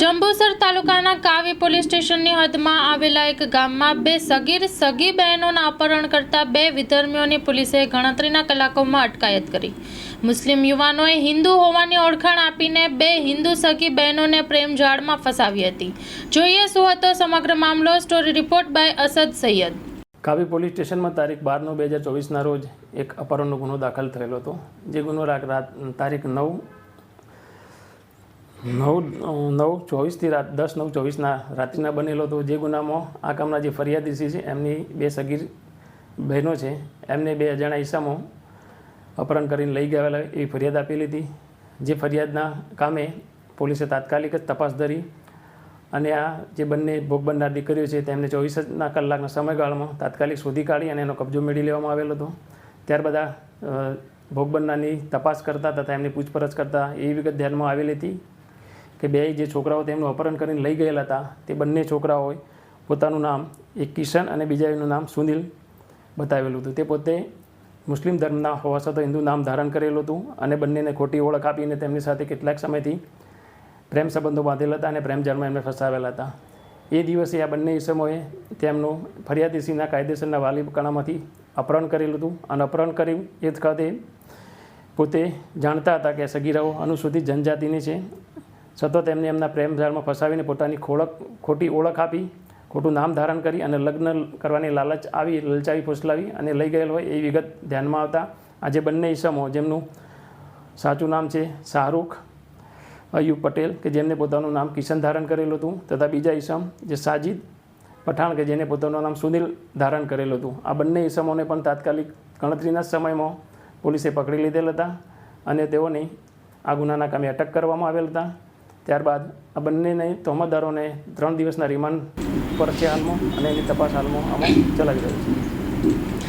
જંબુસર તાલુકાના કાવી પોલીસ સ્ટેશનની હદમાં આવેલા એક ગામમાં બે સગીર, સગી બહેનોના અપહરણ કરતા બે વિધર્મીઓની પોલીસે ગણતરીના કલાકોમાં અટકાયત કરી. મુસ્લિમ યુવાનોએ હિન્દુ હોવાની ઓળખાણ આપીને બે હિન્દુ સગી બહેનોને પ્રેમ જાળમાં ફસાવી હતી. જોઈએ શું હતો સમગ્ર મામલો, story report by Asad Syed. Kavi police સ્ટેશનમાં તારીખ બાર નવ બે હજાર ચોવીસના રોજ એક અપહરણનો ગુનો દાખલ થયેલો હતો. જે ગુનો રાત તારીખ નવ નવ નવ ચોવીસથી રાત, દસ નવ ચોવીસના રાત્રિના બનેલો હતો જે ગુનામાં આ કામના જે ફરિયાદી છે એમની બે સગીર બહેનો છે, એમને બે અજાણ્યા ઈસામો અપહરણ કરીને લઈ ગયેલા એવી ફરિયાદ આપેલી હતી. જે ફરિયાદના કામે પોલીસે તાત્કાલિક જ તપાસ ધરી અને આ જે બંને ભોગ બનનાર દીકરીઓ છે, તેમને ચોવીસના કલાકના સમયગાળામાં તાત્કાલિક શોધી કાઢી અને એનો કબજો મેળવી લેવામાં આવેલો હતો. ત્યારબાદ આ ભોગ બનનારની તપાસ કરતા તથા એમની પૂછપરછ કરતા એવી વિગત ધ્યાનમાં આવેલી હતી. કે બે જે છોકરાઓ તેમનું અપહરણ કરીને લઈ ગયેલા હતા, તે બંને છોકરાઓએ પોતાનું નામ એક કિશન અને બીજાનું નામ સુનિલ બતાવેલું હતું. તે પોતે મુસ્લિમ ધર્મના હોવા છતાં હિન્દુ નામ ધારણ કરેલું હતું અને બંનેને ખોટી ઓળખ આપીને તેમની સાથે કેટલાક સમયથી પ્રેમ સંબંધો બાંધેલા હતા અને પ્રેમજાળમાં એમને ફસાવેલા હતા. એ દિવસે આ બંને ઈસમોએ તેમનું ફરિયાદીસીના કાયદેસરના વાલી કણામાંથી અપહરણ કરેલું હતું. અને અપહરણ કર્યું એ જ ખાતે પોતે જાણતા હતા કે સગીરાઓ અનુસૂચિત જનજાતિની છે છતાં તેમને એમના પ્રેમજાળમાં ફસાવીને પોતાની ખોળક, ખોટી ઓળખ આપી, ખોટું નામ ધારણ કરી અને લગ્ન કરવાની લાલચ આવી, લલચાવી, ફોસલાવી અને લઈ ગયેલ હોય એ વિગત ધ્યાનમાં આવતા આજે બંને ઈસમો, જેમનું સાચું નામ છે શાહરૂખ, અયુબ પટેલ, કે જેમને પોતાનું નામ કિશન ધારણ કરેલું હતું, તથા બીજા ઈસમ જે સાજિદ પઠાણ, કે જેને પોતાનું નામ સુનિલ ધારણ કરેલું હતું. આ બંને ઈસમોને પણ તાત્કાલિક ગણતરીના સમયમાં પોલીસે પકડી લીધેલ હતા અને તેઓની આ ગુનાના કામે અટક કરવામાં આવેલ હતા. ત્યારબાદ આ બંનેને તહોમતદારોને ત્રણ દિવસના રિમાન્ડ પર છે હાલમાં અને એની તપાસ હાલમાં અમે ચલાવી રહ્યું છે.